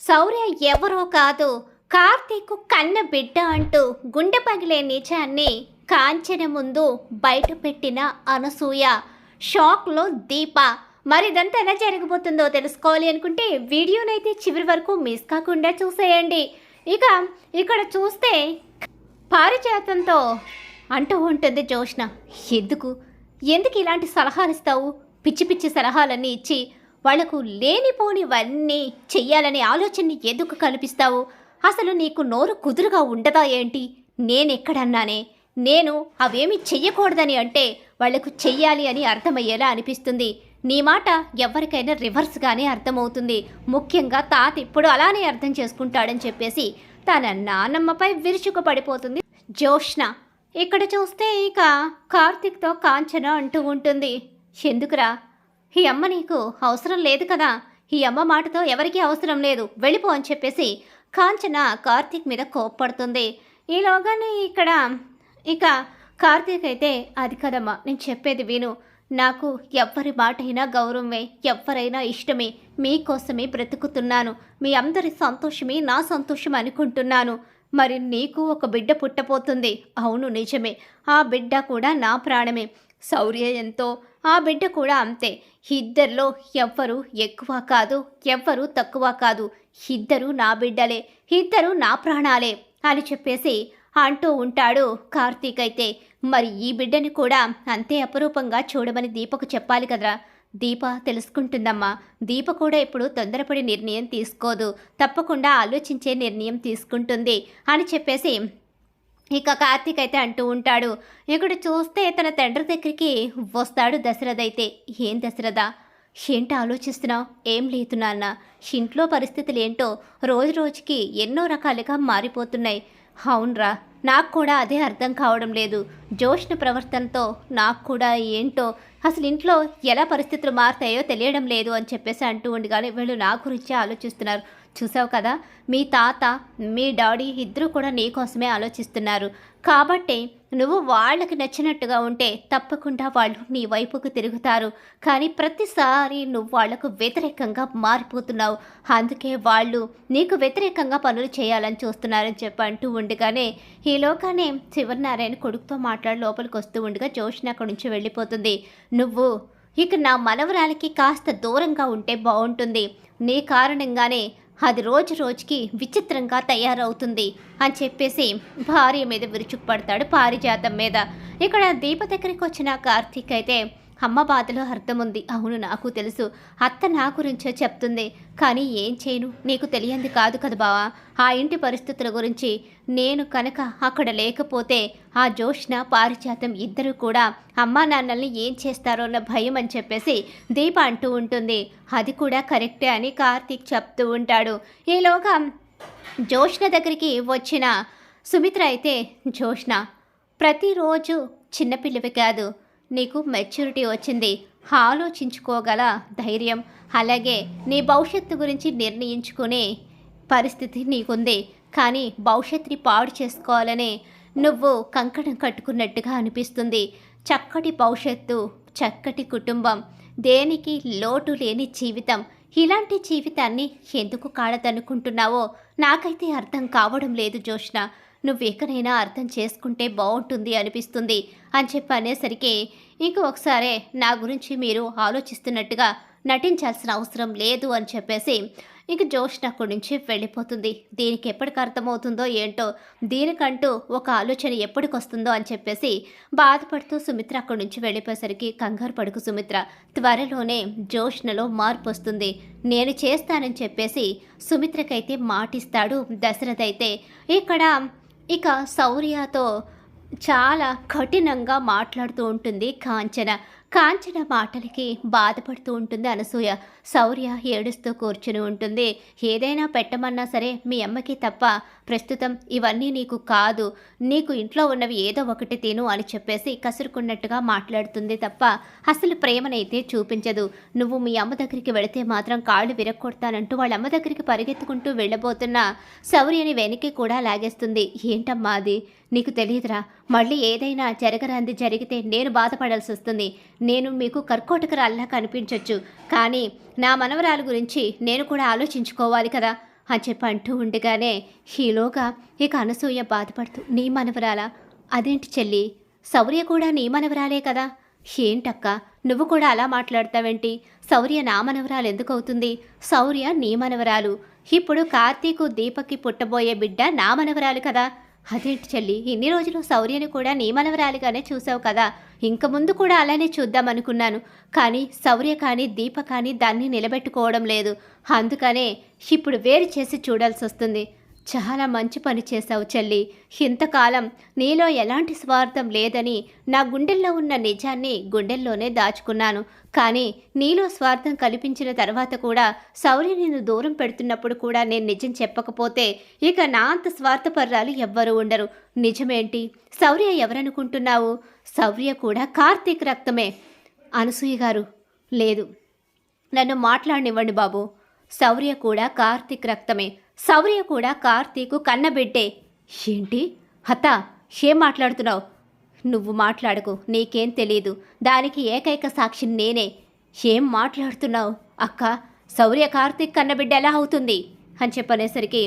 శౌర్య ఎవరో కాదు కార్తీక్ కన్న బిడ్డ అంటూ గుండె పగిలే నిజాన్ని కాంచన ముందు బయట పెట్టిన అనసూయ. షాక్లో దీప మరి ఇదంతా ఎలా జరగబోతుందో తెలుసుకోవాలి అనుకుంటే వీడియోనైతే చివరి వరకు మిస్ కాకుండా చూసేయండి. ఇక ఇక్కడ చూస్తే పారిజాతంతో అంటూ ఉంటుంది జోష్ణ ఎందుకు? ఎందుకు ఇలాంటి సలహాలు ఇస్తావు పిచ్చి పిచ్చి సలహాలన్నీ ఇచ్చి వాళ్ళకు లేనిపోనివన్నీ చెయ్యాలనే ఆలోచనని ఎందుకు కల్పిస్తావు? అసలు నీకు నోరు కుదురుగా ఉండదా ఏంటి? నేనెక్కడన్నానే? నేను అవేమి చెయ్యకూడదని అంటే వాళ్ళకు చెయ్యాలి అని అర్థమయ్యేలా అనిపిస్తుంది. నీ మాట ఎవరికైనా రివర్స్గానే అర్థమవుతుంది. ముఖ్యంగా తాత ఇప్పుడు అలానే అర్థం చేసుకుంటాడని చెప్పేసి తన నానమ్మపై విరుచుకు పడిపోతుంది జోష్న ఇక్కడ చూస్తే ఇక కార్తిక్తో కాంచన అంటూ ఉంటుంది. ఎందుకురా? ఈ అమ్మ నీకు అవసరం లేదు కదా. ఈ అమ్మ మాటతో ఎవరికీ అవసరం లేదు. వెళ్ళిపో అని చెప్పేసి కాంచన కార్తీక్ మీద కోప్పడుతుంది. ఈలోగానే ఇక్కడ ఇక కార్తీక్ అయితే అది కదమ్మా నేను చెప్పేది విను. నాకు ఎవ్వరి మాట అయినా గౌరవమే ఎవ్వరైనా ఇష్టమే. మీకోసమే బ్రతుకుతున్నాను. మీ అందరి సంతోషమే నా సంతోషం అనుకుంటున్నాను. మరి నీకు ఒక బిడ్డ పుట్టపోతుంది అవును నిజమే. ఆ బిడ్డ కూడా నా ప్రాణమే. శౌర్య ఎంతో ఆ బిడ్డ కూడా అంతే. ఇద్దరిలో ఎవ్వరు ఎక్కువ కాదు ఎవ్వరు తక్కువ కాదు. ఇద్దరు నా బిడ్డలే ఇద్దరు నా ప్రాణాలే అని చెప్పేసి అంటూ ఉంటాడు కార్తీక్ అయితే. మరి ఈ బిడ్డని కూడా అంతే అపరూపంగా చూడమని దీపకు చెప్పాలి కదరా. దీప తెలుసుకుంటుందమ్మా. దీప కూడా ఇప్పుడు తొందరపడి నిర్ణయం తీసుకోదు. తప్పకుండా ఆలోచించే నిర్ణయం తీసుకుంటుంది అని చెప్పేసి ఇక కార్తీక్ అయితే అంటూ ఉంటాడు ఇక్కడ చూస్తే తన తండ్రి దగ్గరికి వస్తాడు దశరథ అయితే. ఏం దశరథ? ఏంటి ఆలోచిస్తున్నావు? ఏం లేదు నాన్న. ఇంట్లో పరిస్థితులు ఏంటో రోజు రోజుకి ఎన్నో రకాలుగా మారిపోతున్నాయి. అవునరా. నాకు కూడా అదే అర్థం కావడం లేదు. జోష్న ప్రవర్తనతో నాకు కూడా ఏంటో అసలు ఇంట్లో ఎలా పరిస్థితులు మారుతాయో తెలియడం లేదు అని చెప్పేసి అంటూ ఉండగానే వీళ్ళు నా గురించి ఆలోచిస్తున్నారు. చూసావు కదా? మీ తాత మీ డాడీ ఇద్దరు కూడా నీ కోసమే ఆలోచిస్తున్నారు. కాబట్టి నువ్వు వాళ్ళకి నచ్చినట్టుగా ఉంటే తప్పకుండా వాళ్ళు నీ వైపుకు తిరుగుతారు. కానీ ప్రతిసారి నువ్వు వాళ్ళకు వ్యతిరేకంగా మారిపోతున్నావు. అందుకే వాళ్ళు నీకు వ్యతిరేకంగా పనులు చేయాలని చూస్తున్నారని చెప్పి అంటూ ఉండగానే ఈ లోకానే శివనారాయణ కొడుకుతో మాట్లాడి లోపలికి వస్తూ ఉండగా జోష్న అక్కడి నుంచి వెళ్ళిపోతుంది. నువ్వు ఇక నా మనవరాలకి కాస్త దూరంగా ఉంటే బాగుంటుంది. నీ కారణంగానే అది రోజు రోజుకి విచిత్రంగా తయారవుతుంది అని చెప్పేసి భార్య మీద విరుచుకుపడతాడు పారిజాతం మీద. ఇక్కడ దీప దగ్గరికి వచ్చిన కార్తీక్ అయితే అమ్మ బాధలో అర్థం ఉంది అవును నాకు తెలుసు. అత్త నా గురించే చెప్తుంది. కానీ ఏం చేయను? నీకు తెలియంది కాదు కదా బావా. ఆ ఇంటి పరిస్థితుల గురించి నేను కనుక అక్కడ లేకపోతే ఆ జోష్న పారిజాతం ఇద్దరు కూడా అమ్మా నాన్నల్ని ఏం చేస్తారో అన్న భయం అని చెప్పేసి దీప అంటూ ఉంటుంది. అది కూడా కరెక్టే అని కార్తీక్ చెప్తూ ఉంటాడు. ఈలోగా జోష్న దగ్గరికి వచ్చిన సుమిత్ర అయితే జోష్న ప్రతిరోజు చిన్నపిల్లవి కాదు. నీకు మెచ్యూరిటీ వచ్చింది. ఆలోచించుకోగల ధైర్యం. అలాగే నీ భవిష్యత్తు గురించి నిర్ణయించుకునే పరిస్థితి నీకుంది. కానీ భవిష్యత్తుని పాడు చేసుకోవాలనే నువ్వు కంకణం కట్టుకున్నట్టుగా అనిపిస్తుంది. చక్కటి భవిష్యత్తు చక్కటి కుటుంబం దేనికి లోటు లేని జీవితం. ఇలాంటి జీవితాన్ని ఎందుకు కాడదనుకుంటున్నావో నాకైతే అర్థం కావడం లేదు జోష్న నువ్వు ఎక్కడైనా అర్థం చేసుకుంటే బాగుంటుంది అనిపిస్తుంది అని చెప్పి అనేసరికి ఇంకొకసారే నా గురించి మీరు ఆలోచిస్తున్నట్టుగా నటించాల్సిన అవసరం లేదు అని చెప్పేసి ఇంక జోష్న అక్కడి నుంచి వెళ్ళిపోతుంది. దీనికి ఎప్పటికి అర్థమవుతుందో ఏంటో దీనికంటూ ఒక ఆలోచన ఎప్పటికొస్తుందో అని చెప్పేసి బాధపడుతూ సుమిత్ర అక్కడి నుంచి వెళ్ళిపోయేసరికి కంగారు పడుకు సుమిత్ర త్వరలోనే జోష్నలో మార్పు వస్తుంది. నేను చేస్తానని చెప్పేసి సుమిత్రకైతే మాటిస్తాడు దశరథ అయితే. ఇక్కడ ఇక శౌర్యతో చాలా కఠినంగా మాట్లాడుతూ ఉంటుంది కాంచన. కాంచన మాటలకి బాధపడుతూ ఉంటుంది అనసూయ. శౌర్య ఏడుస్తూ కూర్చుని ఉంటుంది. ఏదైనా పెట్టమన్నా సరే మీ అమ్మకి తప్ప ప్రస్తుతం ఇవన్నీ నీకు కాదు నీకు ఇంట్లో ఉన్నవి ఏదో ఒకటి తిను అని చెప్పేసి కసురుకున్నట్టుగా మాట్లాడుతుంది తప్ప అసలు ప్రేమనైతే చూపించదు. నువ్వు మీ అమ్మ దగ్గరికి వెళితే మాత్రం కాళ్ళు విరక్కొడతానంటూ వాళ్ళ అమ్మ దగ్గరికి పరిగెత్తుకుంటూ వెళ్ళబోతున్న శౌర్యని వెనక్కి కూడా లాగేస్తుంది. ఏంటమ్మా అది? నీకు తెలియదురా. మళ్ళీ ఏదైనా జరగరాంది జరిగితే నేను బాధపడాల్సి వస్తుంది. నేను మీకు కర్కోటకరాల్లా కనిపించవచ్చు కానీ నా మనవరాలు గురించి నేను కూడా ఆలోచించుకోవాలి కదా. అని చెప్పి అంటూ ఉండగానే హీలోగా ఇక అనసూయ బాధపడుతూ నీ మనవరాలా? అదేంటి చెల్లి? శౌర్య కూడా నీ మనవరాలే కదా? ఏంటక్క? నువ్వు కూడా అలా మాట్లాడతావేంటి? శౌర్య నా మనవరాలు ఎందుకు అవుతుంది? శౌర్య నీ మనవరాలు. ఇప్పుడు కార్తీకు దీపక్కి పుట్టబోయే బిడ్డ నా మనవరాలు కదా? అదేంటి చెల్లి ఇన్ని రోజులు శౌర్యని కూడా నీ మనవరాలిగానే చూసావు కదా. ఇంక ముందు కూడా అలానే చూద్దాం అనుకున్నాను. కానీ శౌర్య కానీ దీప కానీ దాన్ని నిలబెట్టుకోవడం లేదు. అందుకనే ఇప్పుడు వేరు చేసి చూడాల్సి వస్తుంది చాలా మంచి పని చేశావు చెల్లి. ఇంతకాలం నీలో ఎలాంటి స్వార్థం లేదని నా గుండెల్లో ఉన్న నిజాన్ని గుండెల్లోనే దాచుకున్నాను. కానీ నీలో స్వార్థం కల్పించిన తర్వాత కూడా శౌర్య నేను దూరం పెడుతున్నప్పుడు కూడా నేను నిజం చెప్పకపోతే ఇక నా అంత స్వార్థపర్రాలు ఎవ్వరూ ఉండరు. నిజమేంటి? శౌర్య ఎవరనుకుంటున్నావు? శౌర్య కూడా కార్తీక్ రక్తమే. అనసూయ గారు లేదు. నన్ను మాట్లాడనివ్వండి బాబు. శౌర్య కూడా కార్తీక్ రక్తమే. శౌర్య కూడా కార్తీకు కన్నబిడ్డే. ఏంటి? హత ఏం మాట్లాడుతున్నావు? నువ్వు మాట్లాడకు నీకేం తెలియదు దానికి ఏకైక సాక్షి నేనే. ఏం మాట్లాడుతున్నావు? అక్క శౌర్య కార్తీక్ కన్నబిడ్డ ఎలా అవుతుంది? అని చెప్పనేసరికి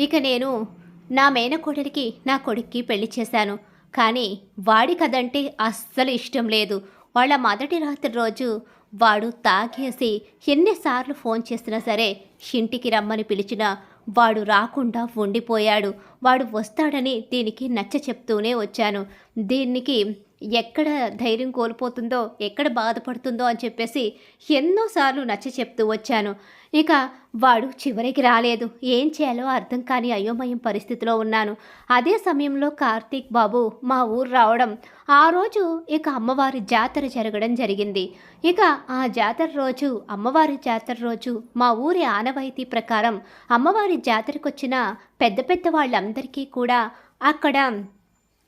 ఇక నేను నా మేనకోడలికి నా కొడుక్కి పెళ్ళి చేశాను. కానీ వాడి కదంటే అస్సలు ఇష్టం లేదు. వాళ్ళ మొదటి రాత్రి రోజు వాడు తాగేసి ఎన్నిసార్లు ఫోన్ చేసినా సరే ఇంటికి రమ్మని పిలిచినా వాడు రాకుండా ఉండిపోయాడు. వాడు వస్తాడని దీనికి నచ్చ చెప్తూనే వచ్చాను. దీనికి ఎక్కడ ధైర్యం కోల్పోతుందో ఎక్కడ బాధపడుతుందో అని చెప్పేసి ఎన్నోసార్లు నచ్చ చెప్తూ వచ్చాను. ఇక వాడు చివరికి రాలేదు. ఏం చేయాలో అర్థం కాని అయోమయం పరిస్థితిలో ఉన్నాను. అదే సమయంలో కార్తీక్ బాబు మా ఊరు రావడం ఆ రోజు ఇక అమ్మవారి జాతర జరగడం జరిగింది. ఇక ఆ జాతర రోజు అమ్మవారి జాతర రోజు మా ఊరి ఆనవాయితీ ప్రకారం అమ్మవారి జాతరకు వచ్చిన పెద్ద పెద్ద వాళ్ళందరికీ కూడా అక్కడ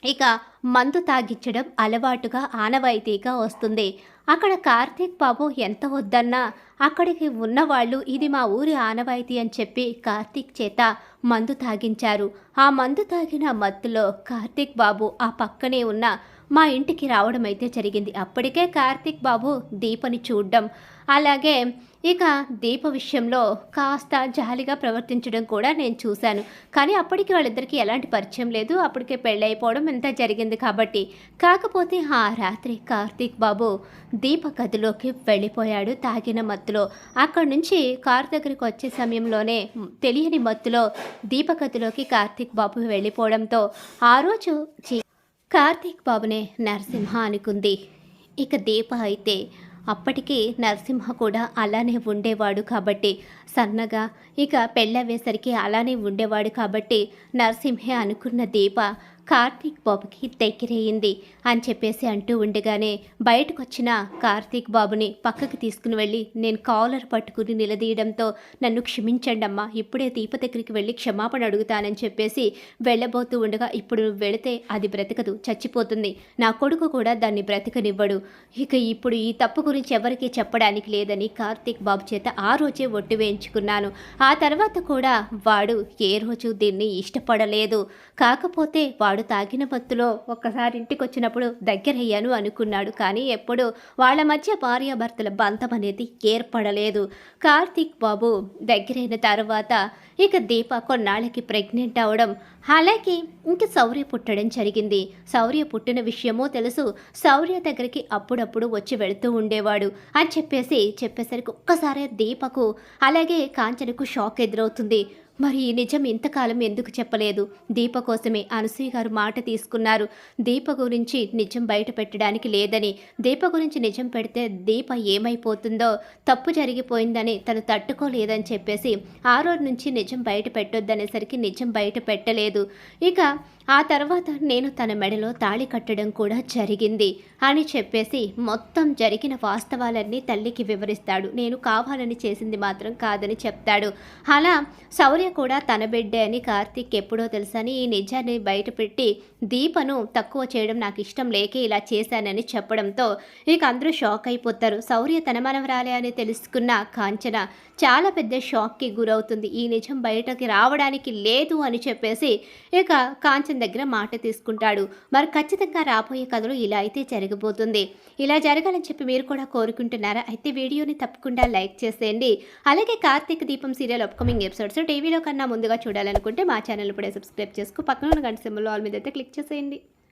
ఇక మందు తాగించడం అలవాటుగా ఆనవాయితీగా వస్తుంది. అక్కడ కార్తీక్ బాబు ఎంత వద్దన్నా అక్కడికి ఉన్నవాళ్ళు ఇది మా ఊరి ఆనవాయితీ అని చెప్పి కార్తీక్ చేత మందు తాగించారు. ఆ మందు తాగిన మత్తులో కార్తీక్ బాబు ఆ పక్కనే ఉన్న మా ఇంటికి రావడం అయితే జరిగింది. అప్పటికే కార్తీక్ బాబు దీపని చూడడం. అలాగే ఇక దీప విషయంలో కాస్త జాలిగా ప్రవర్తించడం కూడా నేను చూశాను. కానీ అప్పటికి వాళ్ళిద్దరికీ ఎలాంటి పరిచయం లేదు. అప్పటికే పెళ్ళైపోవడం ఇంత జరిగింది కాబట్టి. కాకపోతే ఆ రాత్రి కార్తీక్ బాబు దీప గదిలోకి వెళ్ళిపోయాడు తాగిన మత్తులో. అక్కడి నుంచి కార్ దగ్గరికి వచ్చే సమయంలోనే తెలియని మత్తులో దీప గదిలోకి కార్తీక్ బాబు వెళ్ళిపోవడంతో ఆ రోజు కార్తీక్ బాబునే నరసింహ అనుకుంది. ఇక దీప అయితే అప్పటికి నరసింహ కూడా అలానే ఉండేవాడు కాబట్టి సన్నగా ఇక పెళ్ళవేసరికి అలానే ఉండేవాడు కాబట్టి నరసింహే అనుకున్న దీప కార్తీక్ బాబుకి దగ్గరయ్యింది అని చెప్పేసి అంటూ ఉండగానే బయటకు వచ్చిన కార్తీక్ బాబుని పక్కకి తీసుకుని వెళ్ళి నేను కాలర్ పట్టుకుని నిలదీయడంతో నన్ను క్షమించండి అమ్మా ఇప్పుడే దీప దగ్గరికి వెళ్ళి క్షమాపణ అడుగుతానని చెప్పేసి వెళ్ళబోతూ ఉండగా ఇప్పుడు నువ్వు వెళితే అది బ్రతకదు చచ్చిపోతుంది. నా కొడుకు కూడా దాన్ని బ్రతకనివ్వడు. ఇక ఇప్పుడు ఈ తప్పు గురించి ఎవరికీ చెప్పడానికి లేదని కార్తీక్ బాబు చేత ఆ రోజే ఒట్టు వేయించుకున్నాను. ఆ తర్వాత కూడా వాడు ఏ రోజు దీన్ని ఇష్టపడలేదు. కాకపోతే వాడు తాగిన మత్తులో ఒక్కసారి ఇంటికి వచ్చినప్పుడు దగ్గరయ్యాను అనుకున్నాడు. కానీ ఎప్పుడు వాళ్ళ మధ్య భార్యాభర్తల బంధం అనేది ఏర్పడలేదు. కార్తీక్ బాబు దగ్గరైన తర్వాత ఇక దీప కొన్నాళ్ళకి ప్రెగ్నెంట్ అవడం అలాగే ఇంక శౌర్య పుట్టడం జరిగింది. శౌర్య పుట్టిన విషయమో తెలుసు. శౌర్య దగ్గరికి అప్పుడప్పుడు వచ్చి వెళుతూ ఉండేవాడు. అని చెప్పేసి చెప్పేసరికి ఒక్కసారి దీపకు అలాగే కాంచనకు షాక్ ఎదురవుతుంది. మరి ఈ నిజం ఇంతకాలం ఎందుకు చెప్పలేదు? దీప కోసమే అనసూయ గారు మాట తీసుకున్నారు. దీప గురించి నిజం బయట పెట్టడానికి లేదని దీప గురించి నిజం పెడితే దీప ఏమైపోతుందో తప్పు జరిగిపోయిందని తను తట్టుకోలేదని చెప్పేసి ఆ రోజు నుంచి నిజం బయట పెట్టొద్దనేసరికి నిజం బయట పెట్టలేదు. ఇక ఆ తర్వాత నేను తన మెడలో తాళి కట్టడం కూడా జరిగింది అని చెప్పేసి మొత్తం జరిగిన వాస్తవాలన్నీ తల్లికి వివరిస్తాడు. నేను కావాలని చేసింది మాత్రం కాదని చెప్తాడు. అలా శౌర్య కూడా తన బిడ్డే అని కార్తీక్ ఎప్పుడో తెలుసని ఈ నిజాన్ని బయటపెట్టి దీపను తక్కువ చేయడం నాకు ఇష్టం లేకే ఇలా చేశానని చెప్పడంతో ఇక అందరూ షాక్ అయిపోతారు. శౌర్య తన మనవరాలే అని తెలుసుకున్న కాంచన చాలా పెద్ద షాక్కి గురవుతుంది. ఈ నిజం బయటకి రావడానికి లేదు అని చెప్పేసి ఇక కాంచన్ దగ్గర మాట తీసుకుంటాడు. మరి ఖచ్చితంగా రాబోయే కథలు ఇలా అయితే జరగబోతుంది. ఇలా జరగాలని చెప్పి మీరు కూడా కోరుకుంటున్నారా? అయితే వీడియోని తప్పకుండా లైక్ చేసేయండి. అలాగే Karthika Deepam serial upcoming episodes టీవీలో కన్నా ముందుగా చూడాలనుకుంటే మా ఛానల్ ఇప్పుడే సబ్స్క్రైబ్ చేసుకో. పక్కన ఉన్న గంట సింబల్ ఆల్ మీద అయితే క్లిక్ చేసేయండి.